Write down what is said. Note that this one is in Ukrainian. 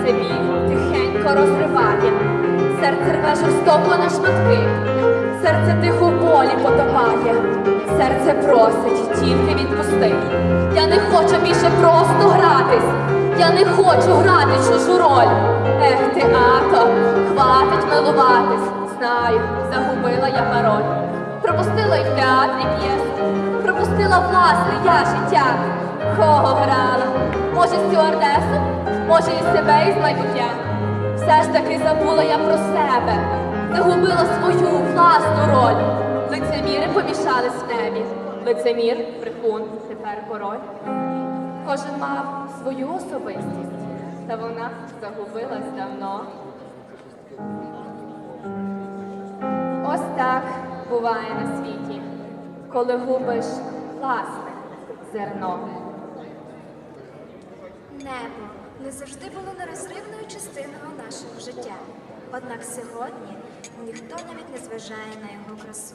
серце мій тихенько розриває, серце рве жорстоко на шматки, серце тихо в болі потопає, серце просить, тільки відпусти. Я не хочу більше просто гратись, я не хочу грати чужу роль. Ех ти, ато, хватить милуватись, знаю, загубила я пароль. Пропустила й театр і п'єс, пропустила власне я життя, кого грала, може, стюардесу? Може, і себе із майбуття? Все ж таки забула я про себе, загубила свою власну роль. Лицеміри помішались в небі. Лицемір, брехун, тепер король. Кожен мав свою особистість, та вона загубилась давно. Ось так буває на світі, коли губиш власне зерно. Небо не завжди було нерозривною частиною нашого життя. Однак сьогодні ніхто навіть не зважає на його красу.